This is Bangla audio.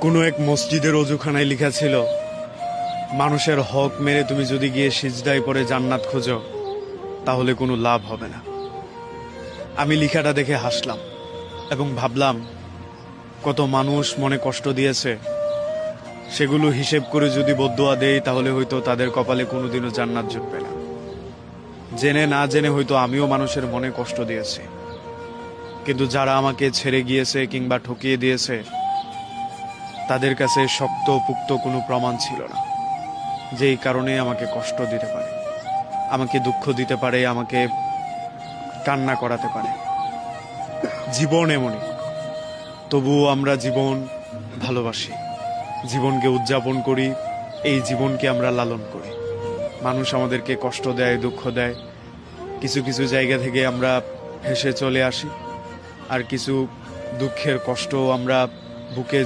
কোনো এক মসজিদের অজুখানায় লেখা ছিল, মানুষের হক মেরে তুমি যদি গিয়ে সিজদায় পরে জান্নাত খোঁজো, তাহলে কোনো লাভ হবে না। আমি লেখাটা দেখে হাসলাম এবং ভাবলাম, কত মানুষ মনে কষ্ট দিয়েছে। সেগুলো হিসেব করে যদি বদুয়া দেই, তাহলে হয়তো তাদের কপালে কোনোদিনও জান্নাত জুটবে না। জেনে না জেনে হয়তো আমিও মানুষের মনে কষ্ট দিয়েছি। কিন্তু যারা আমাকে ছেড়ে গিয়েছে কিংবা ঠকিয়ে দিয়েছে তাদের কাছে শক্ত পুক্ত কোনো প্রমাণ ছিল না। যেই কারণে আমাকে কষ্ট দিতে পারে। আমাকে দুঃখ দিতে পারে, আমাকে কান্না করাতে পারে। জীবন এমনই। তবুও আমরা জীবন ভালোবাসি। জীবনকে উদযাপন করি, এই জীবনকে আমরা লালন করি। মানুষ আমাদেরকে কষ্ট দেয়, দুঃখ দেয়। কিছু কিছু জায়গা থেকে আমরা হেসে চলে আসি। আর কিছু দুঃখের কষ্ট আমরা বুকে